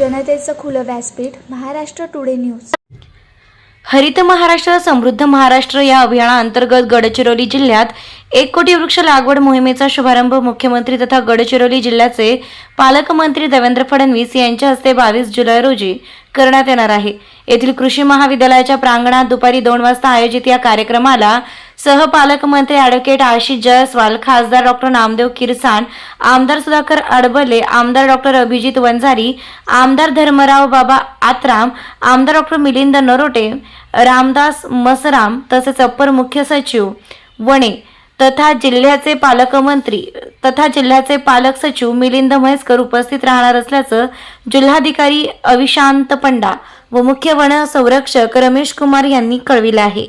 जनतेचं खुलं व्यासपीठ महाराष्ट्र टुडे न्यूज. हरित महाराष्ट्र समृद्ध महाराष्ट्र या अभियानाअंतर्गत गडचिरोली जिल्ह्यात एक कोटी वृक्ष लागवड मोहिमेचा शुभारंभ मुख्यमंत्री तथा गडचिरोली जिल्ह्याचे पालकमंत्री देवेंद्र फडणवीस यांच्या हस्ते बावीस जुलै रोजी करण्यात येणार आहे. येथील कृषी महाविद्यालयाच्या प्रांगणात दुपारी दोन वाजता आयोजित या कार्यक्रमाला सहपालकमंत्री ॲडव्होकेट आशिष जयस्वाल खासदार डॉक्टर नामदेव किरसान आमदार सुधाकर अडबले आमदार डॉक्टर अभिजित वंजारी आमदार धर्मराव बाबा आत्राम आमदार डॉक्टर मिलिंद नरोटे रामदास मसराम तसेच अप्पर मुख्य सचिव वणे तथा जिल्ह्याचे पालकमंत्री तथा जिल्ह्याचे पालक सचिव मिलिंद म्हैसकर उपस्थित राहणार असल्याचं जिल्हाधिकारी अविशांत पंडा व मुख्य वन संरक्षक रमेश कुमार यांनी कळविलं आहे.